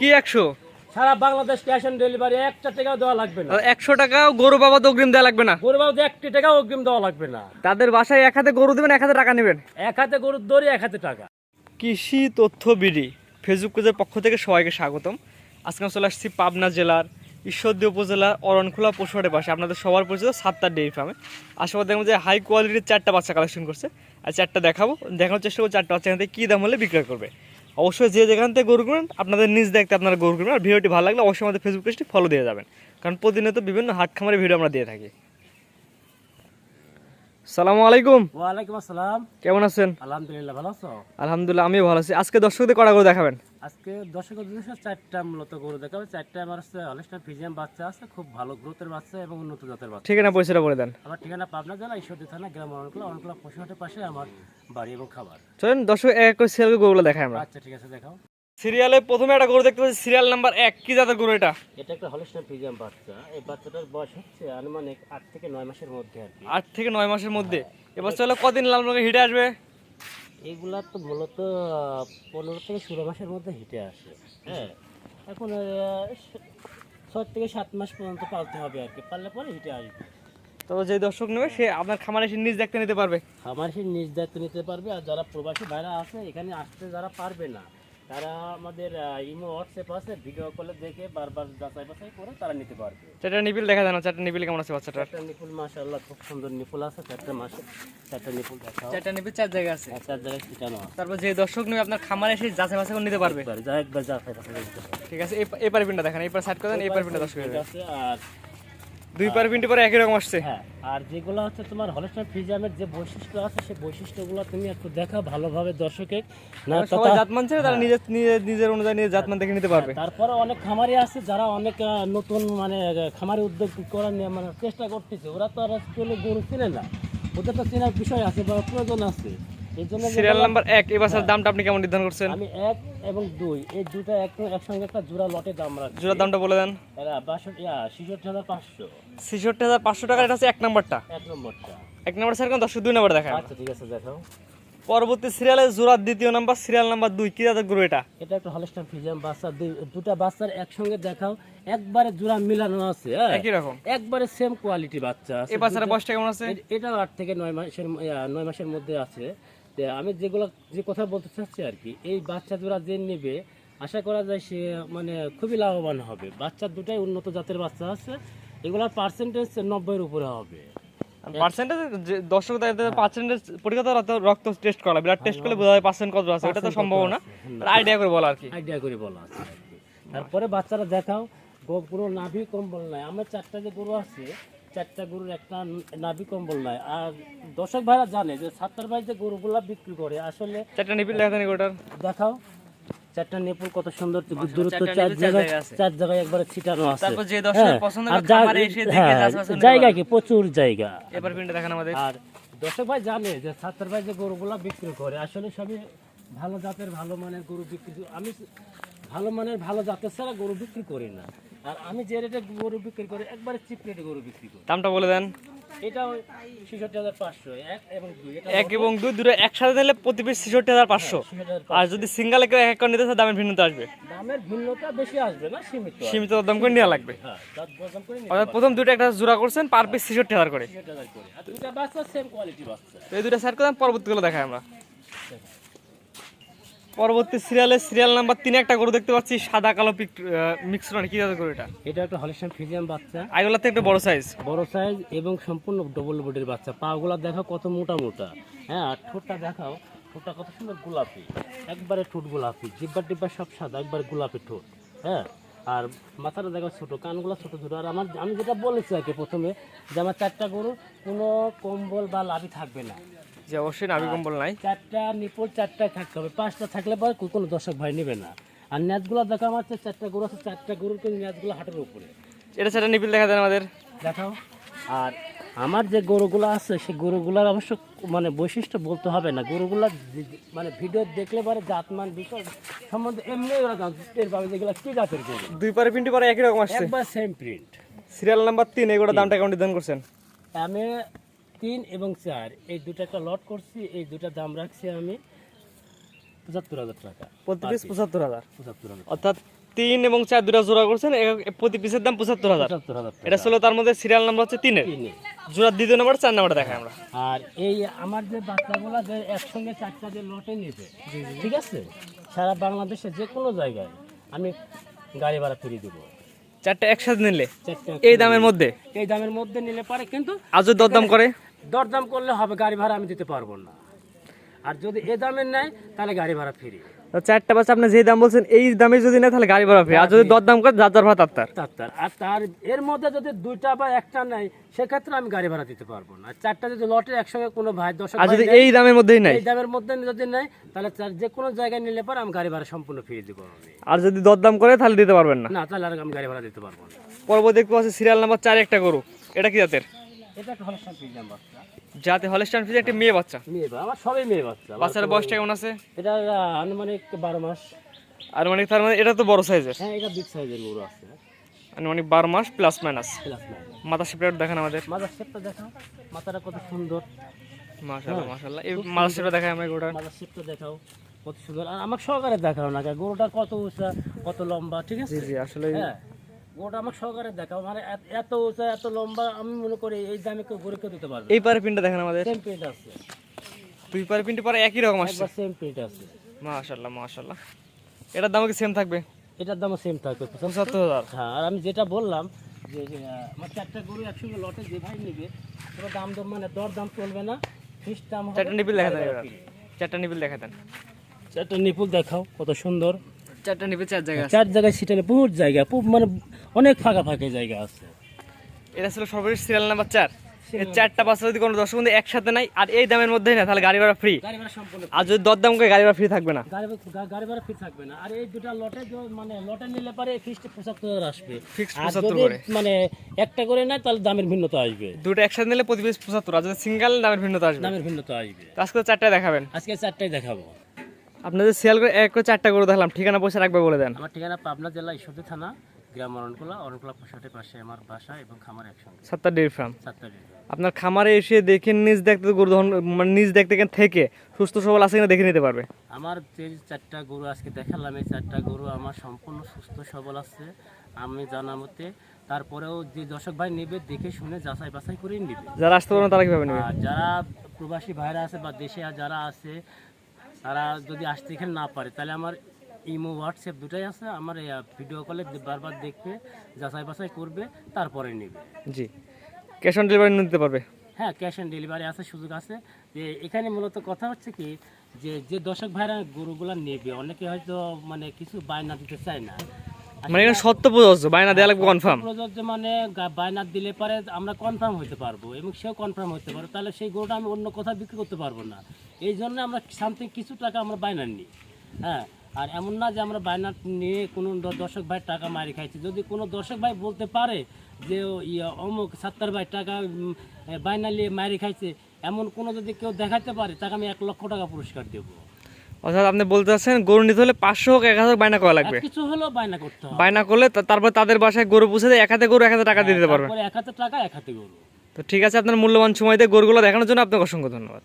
কি একশো? সারা বাংলাদেশ ক্যাশ অন ডেলিভারি একটা টাকাও দেওয়া লাগবে না। একশো টাকা গরু বাবা অগ্রিম দেওয়া লাগবে না। গরু বাবু একটি টাকাও অগ্রিম দেওয়া লাগবে না। তাদের বাসায় এক হাতে গরু দেবেন এক হাতে টাকা নেবেন। এক হাতে গরুর দড়ি এক হাতে টাকা। কৃষি তথ্য বিডি ফেসবুক পেজের পক্ষ থেকে সবাইকে স্বাগতম। আজকে আমি চলে আসছি পাবনা জেলার ঈশ্বরদী উপজেলার অরণখোলা পশুহাটের পাশে। আপনাদের সবার পরিচিত সাতটার ডেইরি ফার্মে। আশেপাশে দেখব যে হাই কোয়ালিটির চারটা বাচ্চা কালেকশন করছে। আর চারটা দেখাবো দেখানোর চেষ্টা করব চারটা বাচ্চা এখান থেকে কী দাম হলে বিক্রয় করবে। অবশ্যই যে যেখান থেকে গরু কিনবেন আপনাদের নিজ দেখতে আপনারা গরু কিনবেন আর ভিডিওটি ভালো লাগলে অবশ্যই আমাদের ফেসবুক পেজটি ফলো দিয়ে যাবেন। কারণ প্রতিনিয়ত বিভিন্ন হাট খামারের ভিডিও আমরা দিয়ে থাকি। সালামু আলাইকুম। ওয়ালাইকুম আসসালাম। কেমন আছেন? আলহামদুলিল্লাহ ভালো আছো? আলহামদুলিল্লাহ আমিও ভালো আছি। আজকে দর্শকদের কটা দেখাবেন? আজকে উদ্দেশ্যে চারটা মূলত গরু দেখাবে। চারটা আমার হচ্ছে অনেকটা ফিজিয়াম বাচ্চা আছে খুব ভালো গ্রোথের বাচ্চা এবং উন্নত জাতের বাচ্চা। ঠিকানা পয়সাটা বলে দেন। আমার ঠিকানা পাবনা জেলা ঈশ্বরদী থানা গ্রাম পশুহাটের পাশে আমার বাড়ি এবং খাবার। চলেন দর্শক এক এক করে সিরিয়াল গরুগুলো দেখাই আমরা। আচ্ছা ঠিক আছে দেখাও। সিরিয়ালে প্রথমে একটা গরু দেখতে পাচ্ছি সিরিয়াল নাম্বার এক। কি জাতের গরু এটা? এটা একটা হলস্টার ফিজিয়াম বাচ্চা। এই বাচ্চাটার বয়স হচ্ছে আনুমানিক আট থেকে নয় মাসের মধ্যে আর কি। আট থেকে নয় মাসের মধ্যে। এবার চলে কদিন লাল রঙের হিটে আসবে? এগুলা তো মূলত পনেরো থেকে ষোলো মাসের মধ্যে হিটে আসে। হ্যাঁ। এখন ছয় থেকে সাত মাস পর্যন্ত পালতে হবে আর কি। পারলে পরে হিটে আসবে। তো যে দর্শক নেবে সে আপনার খামারে এসে নিজ দেখতে নিতে পারবে। আমার সেই নিজ দায়িত্ব নিতে পারবে। আর যারা প্রবাসী ভাইরা আছে এখানে আসতে যারা পারবে না তারা আমাদের ইমো হোয়াটসঅ্যাপ আছে ভিডিও কলে দেখে বারবার যাচাই বাছাই করে তারা নিতে পারবে। চারটা নিপিল দেখা যায় না চারটা নিপিল কেমন আছে বাচ্চাটার? চারটা নিপুল মাশাআল্লাহ খুব সুন্দর নিপুল আছে চারটা মাসে চারটা নিপুল দেখাও। চারটা নিপিল চার জায়গা আছে। চার জায়গায় ছিটানো তারপর যে দর্শক নেবে আপনার খামারে এসে যাচাই বাছাই করে নিতে পারবে। একবার যা একবার যাচাই বাছাই ঠিক আছে এই- এই পিনটা দেখেন এই পার সাইড করে দেন এই পার পিনটা দর্শক আছে আর দুই পার পিনটি পরে একই রকম আসছে। হ্যাঁ আর যেগুলো হচ্ছে তোমার যে বৈশিষ্ট্য আছে সেই বৈশিষ্ট্যগুলো তুমি একটু দেখা ভালোভাবে দর্শকে। না সবাই জাত মানছে তারা নিজের নিজের নিজের অনুযায়ী নিজের জাত মান দেখে নিতে পারবে। তারপরে অনেক খামারি আছে যারা অনেক নতুন মানে খামারি উদ্যোগ করার নিয়ে মানে চেষ্টা করতেছে। ওরা তো আর গরু চিনে না। ওদের তো চেনার বিষয় আছে বা প্রয়োজন আছে। সিরিয়াল নাম্বার এক এই বাচ্চার দামটা আপনি কেমন নির্ধারণ করছেন? আমি এক এবং দুই এই দুটা এক একসঙ্গে একটা জোড়া লটে দাম রাখছি। জোড়ার দামটা বলে দেন। ছিষট্টি হাজার পাঁচশো। ছেষট্টি হাজার পাঁচশো টাকা এটা হচ্ছে এক নাম্বারটা। এক নম্বরটা। এক নাম্বার স্যার কোন? দর্শক দুই নাম্বার দেখায় আচ্ছা ঠিক আছে দেখাও। পরবর্তী সিরিয়ালে জোড়ার দ্বিতীয় নাম্বার সিরিয়াল নাম্বার দুই। কি জাতের গরু এটা? এটা একটা হলস্টার ফিজিয়াম বাচ্চা দুটা বাচ্চার একসঙ্গে দেখাও। একবারে জোড়া মিলানো আছে হ্যাঁ? একই রকম। একবারে সেম কোয়ালিটি বাচ্চা এই বাচ্চার বয়সটা কেমন আছে? এ- এটাও আট থেকে নয় মাসের নয় মাসের মধ্যে আছে। তো আমি যেগুলো যে কথা বলতে চাচ্ছি আর কি এই বাচ্চা জোড়া যে নেবে আশা করা যায় সে মানে খুবই লাভবান হবে। বাচ্চা দুটাই উন্নত জাতের বাচ্চা আছে এগুলোর পার্সেন্টেজ নব্বইয়ের উপরে হবে। পার্সেন্টেজ দর্শক পার্সেন্টেজ পরীক্ষা তো রক্ত- রক্ত টেস্ট করা ব্লাড টেস্ট করলে বোঝা যায় পার্সেন্ট কত আছে? এটা তো সম্ভব না। আইডিয়া করে বলা আর কি। আইডিয়া করে বলা আছে তারপরে বাচ্চারা দেখাও পুরো নাভি কম্বল নাই। আমার চারটা যে গরু আছে চারটা গরুর একটা নাভি কম্বল নাই। আর দর্শক ভাইরা জানে যে সাত্তার ভাই যে গরুগুলা বিক্রি করে আসলে চারটা নিপিল ওটার দেখাও। চারটা নেপুল কত সুন্দর দূরত্ব চার জায়গায় চার জায়গায় একবারে ছিটানো আছে। তারপর যে দর্শক হ্যাঁ, পছন্দ করে এসে দেখে হ্যাঁ, জায়গা কি? প্রচুর জায়গা। এবার পিনটা দেখেন আমাদের। আর দর্শক ভাই জানে যে সাত্তার ভাই যে গরুগুলা বিক্রি করে আসলে সবই ভালো জাতের ভালো মানের গরু বিক্রি আমি ভালো মানের ভালো জাতের ছাড়া গরু বিক্রি করি না। আর আমি যে রেটে গরু বিক্রি করি একবারে চিপ রেটে গরু বিক্রি করি। দামটা বলে দেন। এটা ছেষট্টি হাজার পাঁচশো এক এবং দুই। এক এবং দুই দুটো একসাথে নিলে প্রতি পিস ছেষট্টি হাজার পাঁচশো। আর যদি সিঙ্গেল কেউ এক নিতে চায় দামের ভিন্নতা আসবে। দামের ভিন্নতা বেশি আসবে না সীমিত দাম করে নেওয়া লাগবে। হ্যাঁ অর্থাৎ প্রথম দুটো একটা জোড়া করছেন পার পিস ছেষট্টি হাজার করে। এই দুটো করলাম পরবর্তীগুলো দেখাই আমরা। পরবর্তী সিরিয়ালে সিরিয়াল নাম্বার তিনে একটা গরু দেখতে পাচ্ছি সাদা কালো পিক মিক্সড কি জাতের গরু এটা? এটা একটা হলিস্টান ফিজিয়াম বাচ্চা। আইগুলাতে একটা বড় সাইজ বড় সাইজ এবং সম্পূর্ণ ডবল বডির বাচ্চা। পাগুলা দেখো কত মোটা মোটা। হ্যাঁ আর ঠোঁটটা দেখাও ঠোঁটটা কত সুন্দর গোলাপি। একবারে ঠোঁট গোলাপি জিব্বা টিব্বা সব সাদা একবার গোলাপি ঠোঁট। হ্যাঁ আর মাথাটা দেখো ছোটো কানগুলো ছোটো ছোটো। আর আমার আমি যেটা বলেছি আর কি প্রথমে যে আমার চারটা গরু কোনো কম্বল বা লাভি থাকবে না। যে অবশ্যই নাভি কম্বল নাই। চারটা নিপল চারটায় থাকতে হবে। পাঁচটা থাকলে পরে কোনো দর্শক ভাই নেবে না। আর ন্যাচগুলো দেখো আমার চারটা গরু আছে চারটা গরুর কিন্তু ন্যাচগুলো হাটের উপরে। এটা সেটা নিপিল দেখা দেন আমাদের। দেখাও। আর আমার যে গরুগুলো আছে সেই গরুগুলার অবশ্য মানে বৈশিষ্ট্য বলতে হবে না। গরুগুলা মানে ভিডিও দেখলে পরে জাতমান বিষয় সম্বন্ধে এমনি ওরা জানতে পাবে যেগুলো কি জাতের গরু? দুই পারে পিনটি পরে একই রকম আসছে। একবার সেম প্রিন্ট সিরিয়াল নাম্বার তিন এগুলোর দামটা কেমন নির্ধারণ করছেন? আমি তিন এবং চার। এই দুটো একটা লট করছি এই দুটা দাম রাখছি আমি পঁচাত্তর হাজার টাকা। প্রতি পিস পঁচাত্তর হাজার। পঁচাত্তর হাজার অর্থাৎ তিন এবং চার দুটা জোড়া করছেন প্রতি পিসের দাম পঁচাত্তর হাজার। এটা ছিল তার মধ্যে সিরিয়াল নাম্বার হচ্ছে তিনের। জোড়ার দ্বিতীয় নাম্বার চার নাম্বার দেখাই আমরা। আর এই আমার যে বাচ্চাগুলো যে একসঙ্গে চারটা যে লটে নিবে ঠিক আছে? সারা বাংলাদেশে যে কোনো জায়গায় আমি গাড়ি ভাড়া ফিরিয়ে দেবো। চারটে একসাথে নিলে? এই দামের মধ্যে? এই দামের মধ্যে নিলে পারে কিন্তু আজও দরদাম করে? দরদাম করলে হবে গাড়ি ভাড়া আমি দিতে পারব না। আর যদি এ দামের নেয় তাহলে গাড়ি ভাড়া ফ্রি। চারটা বাচ্চা আপনি যে দাম বলছেন এই দামে যদি নেয় তাহলে গাড়ি ভাড়া ফ্রি। আর যদি দরদাম করে যার যার ভাড়া তার তার। আর তার এর মধ্যে যদি দুইটা বা একটা নেয় সেক্ষেত্রে আমি গাড়ি ভাড়া দিতে পারব না। চারটা যদি লটে একসঙ্গে কোনো ভাই দশ আর যদি এই দামের মধ্যেই নেয়? এই দামের মধ্যে যদি নেয় তাহলে তার যে কোনো জায়গায় নিলে পরে আমি গাড়ি ভাড়া সম্পূর্ণ ফিরিয়ে দিব আর যদি দরদাম করে তাহলে দিতে পারবেন না? না তাহলে আর আমি গাড়ি ভাড়া দিতে পারব না। পরবর্তী দেখতে পাচ্ছি সিরিয়াল নাম্বার চার একটা গরু। এটা কি জাতের? এটা একটা হলস্টাইন ফ্রিজিয়ান বাচ্চা যাতে হলস্টাইন ফ্রিজ একটা মেয়ে বাচ্চা। মেয়ে আমার সবই মেয়ে বাচ্চা। আমার বাচ্চার বয়সটা কেমন আছে? এটা আনুমানিক বারো মাস। আর মানে তার মানে এটা তো বড় সাইজের। হ্যাঁ এটা বিগ সাইজের গরু আছে। আনুমানিক বারো মাস প্লাস মাইনাস মাথা সেপারেট দেখেন আমাদের। মাথার শেপটা দেখাও। মাথাটা কত সুন্দর। মাশাআল্লাহ মাশাআল্লাহ। এই মাথা সেপারেট দেখাই আমরা গোটা মাথা শেপটা দেখাও। কত সুন্দর। আর আমাকে সহকারে দেখাও না গরুটা কত উঁচা কত লম্বা ঠিক আছে? জি জি আসলে গরুটা আমাকে সহকারে দেখাও। মানে এত- উঁচা এত লম্বা আমি মনে করি এই দামে কেউ গরু দিতে পারবে এই পারে পিনটা দেখেন আমাদের। সেম প্রিন্ট আছে। দুই পারে পিনটি পারে একই রকম আসছে। সেম প্রিন্ট আছে। মাশাআল্লাহ মাশাআল্লাহ। এটার দাম কি সেম থাকবে? এটার দামও সেম থাকবে। পঁচাত্তর হাজার। হ্যাঁ আর আমি যেটা বললাম যে যে, আমার চারটা গরু একসঙ্গে লটে যে ভাই নেবে পুরো দাম দর মানে দর দাম চলবে না। ফিক্স দাম চারটা নিপিল দেখা দেন চারটা নিপিল দেখা দেন চারটা নিপুল দেখাও কত সুন্দর। চারটা নিপিল চার জায়গা চার জায়গায় সিটালে বহুত জায়গা খুব মানে অনেক ফাঁকা ফাঁকা জায়গা আছে। এটা ছিল সর্বশেষ সিরিয়াল নাম্বার চার। চারটা বাচ্চা যদি কোনো দর্শক বন্ধু একসাথে নাই আর এই দামের মধ্যেই না তাহলে গাড়ি ভাড়া ফ্রি গাড়ি ভাড়া সম্পূর্ণ আর যদি দরদাম করে গাড়ি ভাড়া ফ্রি থাকবে না। গাড়ি ভাড়া ফিট থাকবে না। আর এই দুটা লটে মানে লটে নিলে পারে ফিক্সড পঁচাত্তর হাজার আসবে। Fixed আর 75 যদি করে। মানে একটা করে নেয় তাহলে দামের ভিন্নতা আসবে। দুটো একসাথে নিলে প্রতি পিস পঁচাত্তর। আর যদি সিঙ্গেল দামের ভিন্নতা আসবে। দামের ভিন্নতা আসবে। আজকে চারটায় দেখাবেন। আজকে চারটাই দেখাবো। আপনাদের সেল করে এক করে চারটা করে দেখলাম ঠিকানা পয়সা রাখবে বলে দেন। আমার ঠিকানা পাবনা জেলা ঈশ্বরদী থানা গ্রাম অরণকুলা অরণকুলা পোশাটের পাশে আমার বাসা এবং খামার একসঙ্গে। সাতটা ডেয়ারি ফার্ম সাতটা। আপনার খামারে এসে দেখে নিজ দেখতে গরু ধরন মানে নিজ দেখতে কেন থেকে সুস্থ সবল আছে কিনা দেখে নিতে পারবে। আমার যে চারটা গরু আজকে দেখালাম এই চারটা গরু আমার সম্পূর্ণ সুস্থ সবল আছে। আমি জানা মতে তারপরেও যে দর্শক ভাই নেবে দেখে শুনে যাচাই বাছাই করেই নেবে। যারা আসতে পারবেন তারা কীভাবে নেবে? যারা প্রবাসী ভাইরা আছে বা দেশে যারা আছে তারা যদি আসতে এখানে না পারে তাহলে আমার ইমো হোয়াটসঅ্যাপ দুটাই আছে। আমার ভিডিও কলে বারবার দেখবে যাচাই বাছাই করবে তারপরে নেবে। জি। ক্যাশ অন ডেলিভারি নিতে পারবে? হ্যাঁ ক্যাশ অন ডেলিভারি আছে সুযোগ আছে। যে এখানে মূলত কথা হচ্ছে কি যে যে দর্শক ভাইরা গরুগুলা নেবে অনেকে হয়তো মানে কিছু বায়না দিতে চায় না। মানে এখানে সত্য প্রযোজ্য দেওয়া লাগবে কনফার্ম প্রযোজ্য মানে বায়না দিলে পারে আমরা কনফার্ম হতে পারব এবং সেও কনফার্ম হতে পারবে। তাহলে সেই গরুটা আমি অন্য কোথাও বিক্রি করতে পারব না। এই জন্য আমরা সামথিং কিছু টাকা আমরা বায়না নিই হ্যাঁ? আর এমন না যে আমরা বায়না নিয়ে কোনো দর্শক ভাই টাকা মারি খাইছি। যদি কোনো দর্শক ভাই বলতে পারে যে ইয়া অমুক সাত্তার ভাই টাকা বায়না নিয়ে মারি খাইছে এমন কোনো যদি কেউ দেখাতে পারে তাকে আমি এক লক্ষ টাকা পুরস্কার দেবো। অর্থাৎ আপনি বলতে চাচ্ছেন গরু নিতে হলে পাঁচশো হোক এক হাজার বায়না করা লাগবে। কিছু হলো বায়না করতে হবে। বায়না করলে তারপর তাদের বাসায় গরু পুষে দেয় এক হাতে গরু এক হাতে টাকা দিয়ে দিতে পারবে। তারপরে এক হাতে টাকা এক হাতে গরু। তো ঠিক আছে আপনার মূল্যবান সময় দিয়ে গরুগুলো দেখানোর জন্য আপনাকে অসংখ্য ধন্যবাদ।